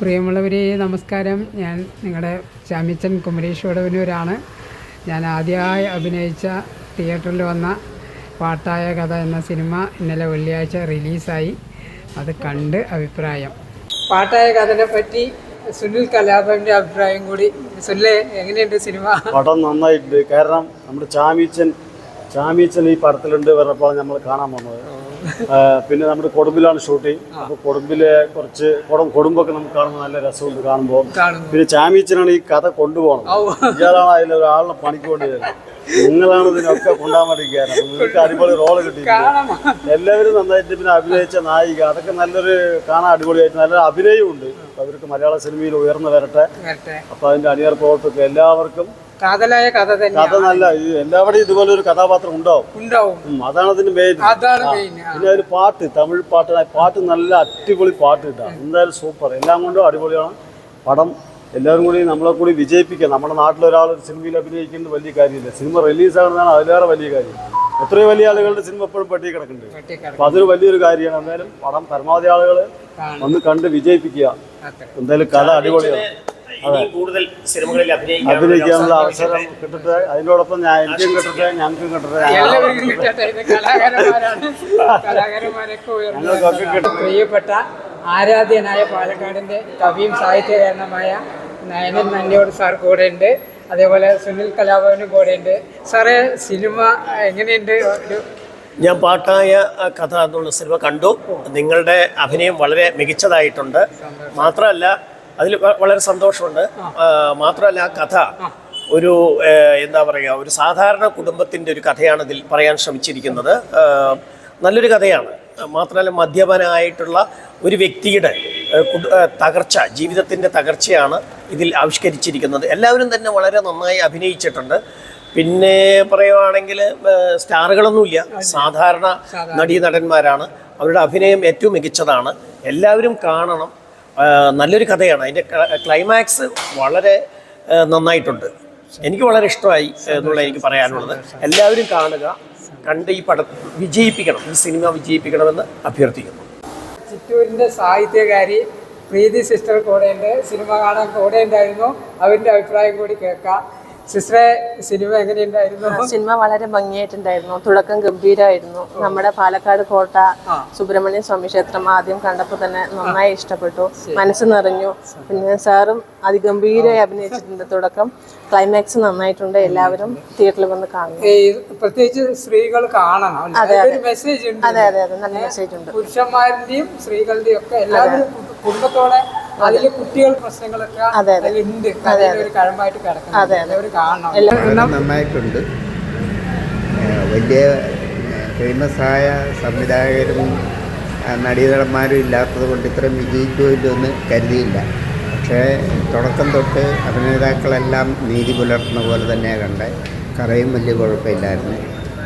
പ്രിയമുള്ളവരെ നമസ്കാരം. ഞാൻ നിങ്ങളുടെ ചാമിച്ചൻ കുമരേഷ് വടവനൂരാണ് ഞാൻ ആദ്യമായി അഭിനയിച്ച തിയേറ്ററിൽ വന്ന പാട്ടായ കഥ എന്ന സിനിമ ഇന്നലെ വെള്ളിയാഴ്ച റിലീസായി. അത് കണ്ട് അഭിപ്രായം. പാട്ടായ കഥനെ പറ്റി സുനിൽ കലാപന്റെ അഭിപ്രായം കൂടി. സുനിലെ എങ്ങനെയുണ്ട് സിനിമ? പടം നന്നായിട്ടുണ്ട്. കാരണം നമ്മുടെ ചാമീച്ചൻ ചാമീച്ചൻ ഈ പടത്തിലുണ്ട് പറഞ്ഞപ്പോൾ നമ്മൾ കാണാൻ വന്നത്. പിന്നെ നമ്മുടെ കൊടുമ്പിലാണ് ഷൂട്ടിങ് അപ്പോൾ കൊടുമ്പിലെ കുറച്ച് കൊടും കൊടുമ്പൊക്കെ നമുക്ക് കാണുമ്പോൾ നല്ല രസമുണ്ട് കാണുമ്പോൾ. പിന്നെ ചാമീച്ചനാണ് ഈ കഥ കൊണ്ടുപോകണം ഇയാളാണ് അതിൽ ഒരാളെ പണിക്ക് കൊണ്ടുവരുന്നത് നിങ്ങളാണ് ഇതിനൊക്കെ വേണ്ടി കയറുന്നത് നിങ്ങൾക്ക് അടിപൊളി റോൾ കിട്ടി എല്ലാവരും നന്നായിട്ട് പിന്നെ അഭിനയിച്ച നായിക. അതൊക്കെ നല്ലൊരു കാണാൻ അടിപൊളിയായിട്ട് നല്ലൊരു അഭിനയമുണ്ട്. ഉണ്ട് അവർക്ക് മലയാള സിനിമയിൽ ഉയർന്നു വരട്ടെ. അപ്പൊ അതിന്റെ അണിയർ പ്രവർത്തകർക്ക് എല്ലാവർക്കും കാതലായ കഥ തന്നെ കഥ നല്ല എല്ലാവരുടെയും ഇതുപോലെ ഒരു കഥാപാത്രം ഉണ്ടാവും. ഉണ്ടാവും. ഉം, അതാണ് അതിന് മെയിൻ അതാണ് മെയിൻ പിന്നെ ഒരു പാട്ട് തമിഴ് പാട്ട് ആ പാട്ട് നല്ല അടിപൊളി പാട്ട് കിട്ടാം എന്തായാലും സൂപ്പർ. എല്ലാം കൊണ്ടും അടിപൊളിയാണ്. പടം എല്ലാവരും കൂടി നമ്മളെ കൂടി വിജയിപ്പിക്കുക. നമ്മുടെ നാട്ടിലൊരാൾ ഒരു സിനിമയിൽ അഭിനയിക്കുന്നത് വലിയ കാര്യമില്ല. സിനിമ റിലീസ് ആകുന്നതാണ് അതിലേറെ വലിയ കാര്യം. എത്രയോ വലിയ ആളുകളുടെ സിനിമ എപ്പോഴും പെട്ടി കിടക്കുന്നുണ്ട്. അപ്പൊ അതൊരു വലിയൊരു കാര്യമാണ്. എന്തായാലും പടം പരമാവധി ആളുകൾ കാണും. വന്ന് കണ്ട് വിജയിപ്പിക്കുക. അത്ര. എന്തായാലും കല അടിപൊളിയാണ്. കൂടുതൽ സിനിമകളിൽ അഭിനയിക്കാനുള്ള അവസരം കിട്ടട്ടെ അതിനോടൊപ്പം ഞാൻ എനിക്കും കിട്ടട്ടെ ഞങ്ങൾക്കും കിട്ടട്ടെ പ്രിയപ്പെട്ട ആരാധ്യനായ പാലക്കാടിന്റെ കവിയും സാഹിത്യകാരനുമായ നയനൻ നന്ദിയോട് സാർ കൂടെ ഉണ്ട് അതേപോലെ സുനിൽ കലാഭവനും കൂടെ ഉണ്ട് സാറേ സിനിമ എങ്ങനെയുണ്ട്? ഒരു ഞാൻ പാട്ടായ കഥ എന്നുള്ള സിനിമ കണ്ടു. നിങ്ങളുടെ അഭിനയം വളരെ മികച്ചതായിട്ടുണ്ട്. മാത്രമല്ല അതിൽ വളരെ സന്തോഷമുണ്ട്. മാത്രമല്ല ആ കഥ ഒരു എന്താ പറയുക ഒരു സാധാരണ കുടുംബത്തിന്റെ ഒരു കഥയാണ് ഇതിൽ പറയാൻ ശ്രമിച്ചിരിക്കുന്നത്. നല്ലൊരു കഥയാണ്. മാത്രമല്ല മദ്യപനായിട്ടുള്ള ഒരു വ്യക്തിയുടെ തകർച്ച ജീവിതത്തിന്റെ തകർച്ചയാണ് ഇതിൽ ആവിഷ്കരിച്ചിരിക്കുന്നത്. എല്ലാവരും തന്നെ വളരെ നന്നായി അഭിനയിച്ചിട്ടുണ്ട്. പിന്നെ പറയുവാണെങ്കിൽ സ്റ്റാറുകളൊന്നുമില്ല. സാധാരണ. നടീ നടന്മാരാണ്. അവരുടെ അഭിനയം ഏറ്റവും മികച്ചതാണ്. എല്ലാവരും കാണണം. നല്ലൊരു കഥയാണ്. അതിന്റെ ക്ലൈമാക്സ് വളരെ നന്നായിട്ടുണ്ട്. എനിക്ക് വളരെ ഇഷ്ടമായി എന്നുള്ള എനിക്ക് പറയാനുള്ളത്. എല്ലാവരും കാണുക കണ്ട് ഈ പടം വിജയിപ്പിക്കണം ഈ സിനിമ വിജയിപ്പിക്കണമെന്ന് അഭ്യർത്ഥിക്കുന്നു. ചിറ്റൂരിന്റെ സാഹിത്യകാരി പ്രീതി സിസ്റ്റർ കൂടെ സിനിമ കാണാൻ കൂടെ ഉണ്ടായിരുന്നു അവരുടെ അഭിപ്രായം കൂടി കേൾക്കാം. സിസ്റ്ററെ സിനിമ എങ്ങനെയുണ്ടായിരുന്നു? സിനിമ വളരെ ഭംഗിയായിട്ടുണ്ടായിരുന്നു. തുടക്കം ഗംഭീരമായിരുന്നു നമ്മുടെ പാലക്കാട് കോട്ട സുബ്രഹ്മണ്യ സ്വാമി ക്ഷേത്രം ആദ്യം കണ്ടപ്പോൾ തന്നെ നന്നായി ഇഷ്ടപ്പെട്ടു. മനസ്സ് നിറഞ്ഞു. പിന്നെ സാറും അതിഗംഭീരമായി അഭിനയിച്ചിട്ടുണ്ട് തുടക്കം. ക്ലൈമാക്സ് നന്നായിട്ടുണ്ട്. എല്ലാവരും തിയേറ്ററിൽ വന്ന് കാണുന്നു പ്രത്യേകിച്ച് സ്ത്രീകൾ കാണണം. അതെ അതെ. അതെ അതെ നല്ല മെസ്സേജ് ഉണ്ട്. പുരുഷന്മാരുടെയും സ്ത്രീകളുടെയും ഒക്കെ എല്ലാവരും കുടുംബത്തോടെ അതിൽ കുട്ടികൾ പ്രശ്നങ്ങളൊക്കെ അതെ, അതെ. അതിലുണ്ട് കഴമ്പായിട്ട് നന്നായിട്ടുണ്ട്. വലിയ ഫേമസ് ആയ സംവിധായകരും നടീനടന്മാരും ഇല്ലാത്തത് കൊണ്ട് ഇത്രയും വിജയിക്കുമല്ലോ എന്ന് കരുതിയില്ല. പക്ഷേ തുടക്കം തൊട്ട് അഭിനേതാക്കളെല്ലാം നീതി പുലർത്തുന്ന പോലെ തന്നെയാണ് കണ്ടത് കറയും വലിയ കുഴപ്പമില്ലായിരുന്നു.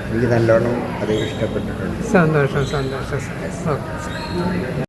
എനിക്ക് നല്ലോണം അത് ഇഷ്ടപ്പെട്ടിട്ടുണ്ട്. സന്തോഷം സന്തോഷം. ഓക്കെ.